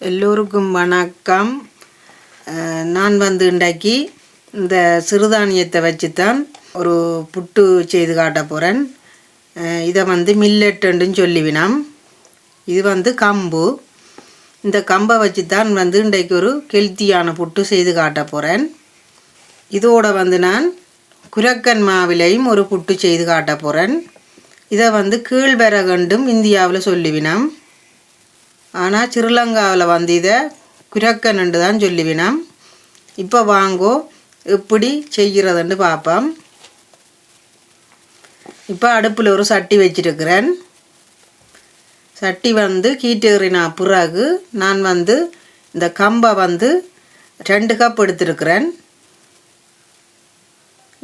எல்லோருக்கும் வணக்கம். நான் வந்து இன்றைக்கு இந்த சிறுதானியத்தை வச்சு தான் ஒரு புட்டு செய்து காட்ட போகிறேன் இதை வந்து மில்லெட்டுன்னு சொல்லிவினம். இது வந்து கம்பு. இந்த கம்பை வச்சு தான் வந்து இன்றைக்கு ஒரு கெல்த்தியான புட்டு செய்து காட்ட போகிறேன் இதோட வந்து நான் குரக்கன் மாவிலையும் ஒரு புட்டு செய்து காட்ட போகிறேன் இதை வந்து கீழ்வரகண்டும் இந்தியாவில் சொல்லிவினம். ஆனால் ஸ்ரீலங்காவில் வந்து இதை குரக்கன்ண்டு தான் சொல்லுவினோம். இப்போ வாங்கோ எப்படி செய்கிறதுன்னு பார்ப்போம். இப்போ அடுப்பில் ஒரு சட்டி வச்சிருக்கிறேன். சட்டி வந்து கீட்டேறினா பிறகு நான் வந்து இந்த கம்பை வந்து ரெண்டு கப் எடுத்திருக்கிறேன்.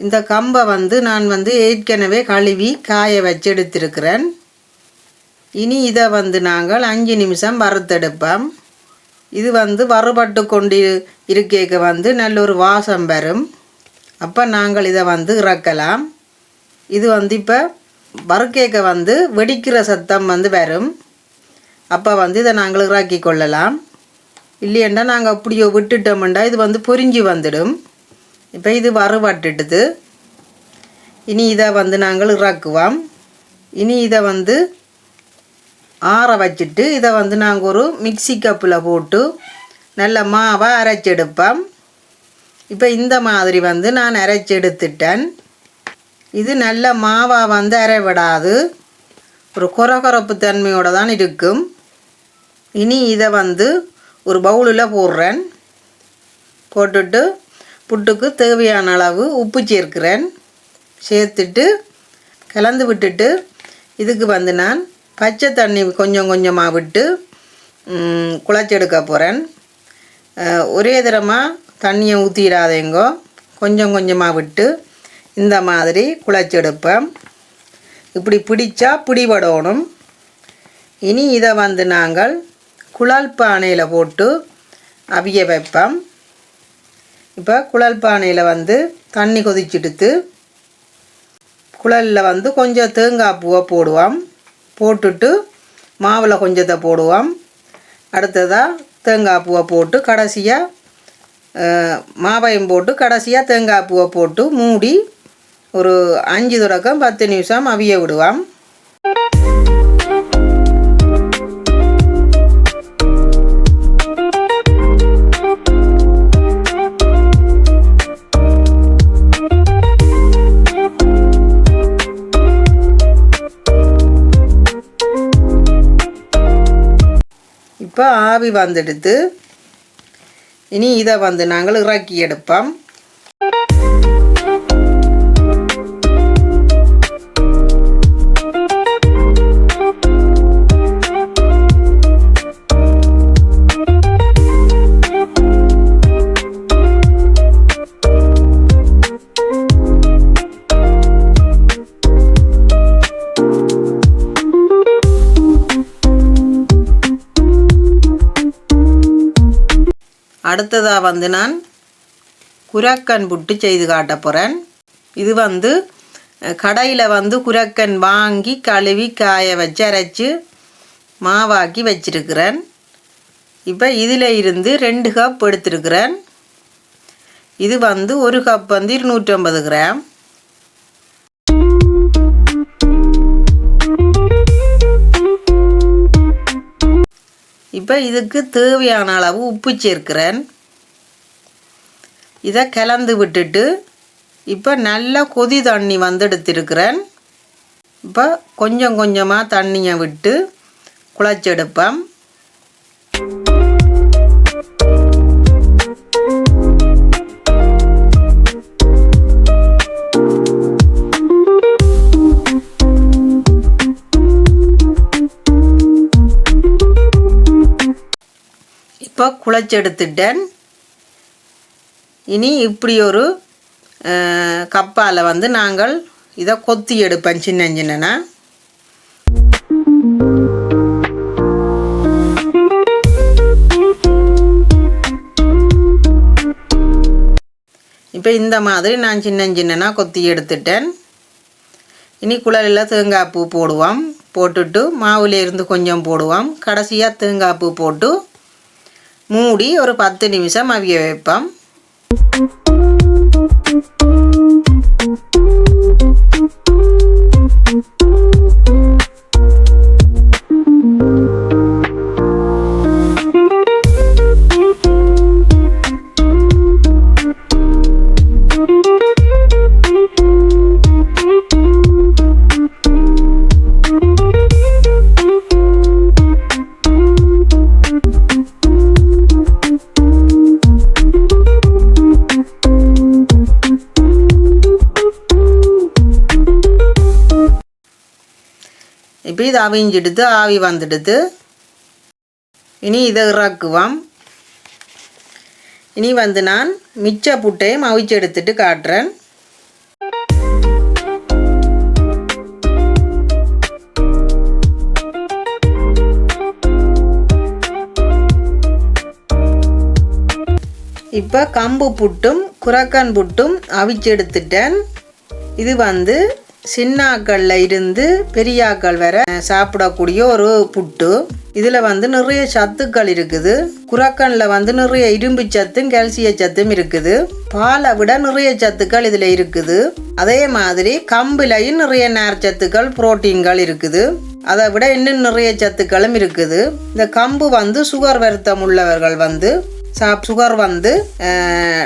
இந்த கம்பை வந்து நான் வந்து ஏற்கனவே கழுவி காய வச்சு எடுத்திருக்கிறேன். இனி இதை வந்து நாங்கள் அஞ்சு நிமிஷம் வறுத்தெடுப்போம். இது வந்து வறுபட்டு கொண்டு இருக்கைக்கு வந்து நல்ல ஒரு வாசம் வரும். அப்போ நாங்கள் இதை வந்து இறக்கலாம். இது வந்து இப்போ வறுக்கேக்க வந்து வெடிக்கிற சத்தம் வந்து வரும். அப்போ வந்து இதை நாங்கள் இறக்கி கொள்ளலாம். இல்லையண்டா நாங்கள் அப்படியோ விட்டுட்டோம்டா இது வந்து பொரிஞ்சு வந்துடும். இப்போ இது வறுபட்டுட்டுது இனி இதை வந்து நாங்கள் இறக்குவோம். இனி இதை வந்து ஆற வச்சுட்டு இதை வந்து நாங்கள் ஒரு மிக்ஸி கப்பில் போட்டு நல்ல மாவை அரைச்செடுப்போம். இப்போ இந்த மாதிரி வந்து நான் அரைச்செடுத்துட்டேன். இது நல்ல மாவாக வந்து அரைவிடாது. ஒரு குறகுறப்பு தன்மையோடு தான் இருக்கும். இனி இதை வந்து ஒரு பவுலில் போடுறேன். போட்டுட்டு புட்டுக்கு தேவையான அளவு உப்பு சேர்க்கிறேன். சேர்த்துட்டு கலந்து விட்டுட்டு இதுக்கு வந்து நான் பச்சை தண்ணி கொஞ்சம் கொஞ்சமாக விட்டு குழச்செடுக்க போகிறேன் ஒரே தரமாக தண்ணியை ஊற்றிடாதேங்கோ கொஞ்சம் கொஞ்சமாக விட்டு இந்த மாதிரி குழச்செடுப்பேன். இப்படி பிடிச்சா பிடிபடணும். இனி இதை வந்து நாங்கள் குழல் பானையில் போட்டு அவிய வைப்போம். இப்போ குழல் பானையில் வந்து தண்ணி கொதிச்சுடுத்து குழலில் வந்து கொஞ்சம் தேங்காய் பூவை போடுவோம். போட்டுட்டு மாவில் கொஞ்சத்தை போடுவோம். அடுத்ததாக தேங்காய் பூவை போட்டு கடைசியாக மாவையும் போட்டு கடைசியாக தேங்காய் பூவை போட்டு மூடி ஒரு அஞ்சு தொடக்கம் பத்து நிமிஷம் அவிய விடுவோம். ஆவி வந்துடுது இனி இதை வந்து நாங்கள் இறக்கி எடுப்போம் அடுத்ததாக வந்து நான் குரக்கன் புட்டு செய்து காட்ட போகிறேன் இது வந்து கடையில் வந்து குரக்கன் வாங்கி கழுவி காய வச்சு அரைச்சி மாவாக்கி வச்சிருக்கிறேன். இப்போ இதில் இருந்து ரெண்டு கப் எடுத்திருக்கிறேன். இது வந்து ஒரு கப் வந்து இருநூற்றம்பது கிராம். இப்போ இதுக்கு தேவையான அளவு உப்பு சேர்க்கிறேன். இதை கலந்து விட்டுட்டு இப்போ நல்லா கொதி தண்ணி வந்தெடுத்திருக்கிறேன் இப்போ கொஞ்சம் கொஞ்சமாக தண்ணியை விட்டு குழச்செடுப்பேன். இப்போ குழச்செடுத்துட்டேன். இனி இப்படி ஒரு கப்பால் வந்து நாங்கள் இதை கொத்தி எடுப்பேன் சின்ன சின்னனா. இப்போ இந்த மாதிரி நான் சின்ன சின்னனா கொத்தி எடுத்துட்டேன். இனி குழலில் தேங்காய் பூ போடுவோம். போட்டுட்டு மாவுலேருந்து கொஞ்சம் போடுவோம். கடைசியாக தேங்காய் பூ போட்டு மூடி ஒரு பத்து நிமிஷம் அவிய வைப்போம். இப்போ இது அவிஞ்சிடுது ஆவி வந்துடுது இனி இதை இறக்குவோம். இனி வந்து நான் மிச்ச புட்டையும் அவிச்சு எடுத்துட்டு காட்டுறேன். இப்போ கம்பு புட்டும் குரக்கன் புட்டும் அவிச்சு எடுத்துட்டேன். இது வந்து சின்னாக்களில் இருந்து பெரியாக்கள் வரை சாப்பிடக்கூடிய ஒரு புட்டு. இதில் வந்து நிறைய சத்துக்கள் இருக்குது. குரக்கனில் வந்து நிறைய இரும்பு சத்தும் கால்சிய சத்தும் இருக்குது. பாலை விட நிறைய சத்துக்கள் இதில் இருக்குது. அதே மாதிரி கம்புலையும் நிறைய நார் சத்துக்கள் புரோட்டீன்கள் இருக்குது. அதை விட இன்னும் நிறைய சத்துக்களும் இருக்குது. இந்த கம்பு வந்து சுகர் வருத்தம் உள்ளவர்கள் வந்து சாப் சுகர் வந்து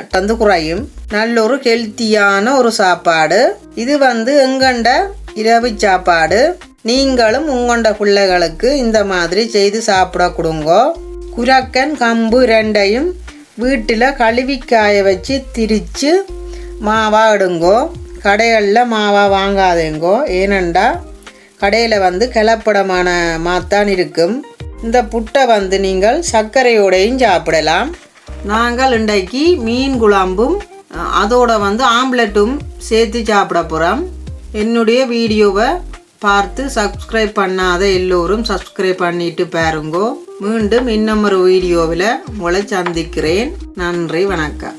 தந்து குறையும் நல்ல ஒரு ஹெல்த்தியான ஒரு சாப்பாடு இது வந்து எங்கண்ட இரவு சாப்பாடு நீங்களும் உங்கண்ட பிள்ளைகளுக்கு இந்த மாதிரி செய்து சாப்பிட கொடுங்கோ குரக்கன் கம்பு ரெண்டையும் வீட்டில் கழுவிக்காய வச்சு திரித்து மாவா இடுங்கோ கடைகளில் மாவா வாங்காதேங்கோ ஏனண்டா கடையில் வந்து கலப்படமான மாத்தான் இருக்கும் இந்த புட்டை வந்து நீங்கள் சர்க்கரையோடையும் சாப்பிடலாம். நாங்கள் இன்றைக்கு மீன் குழம்பும் அதோட வந்து ஆம்லெட்டும் சேர்த்து சாப்பிட போகிறோம் என்னுடைய வீடியோவை பார்த்து சப்ஸ்கிரைப் பண்ணாத எல்லோரும் சப்ஸ்கிரைப் பண்ணிட்டு பாருங்கோ. மீண்டும் இன்னமொரு வீடியோவில் உங்களை சந்திக்கிறேன். நன்றி வணக்கம்.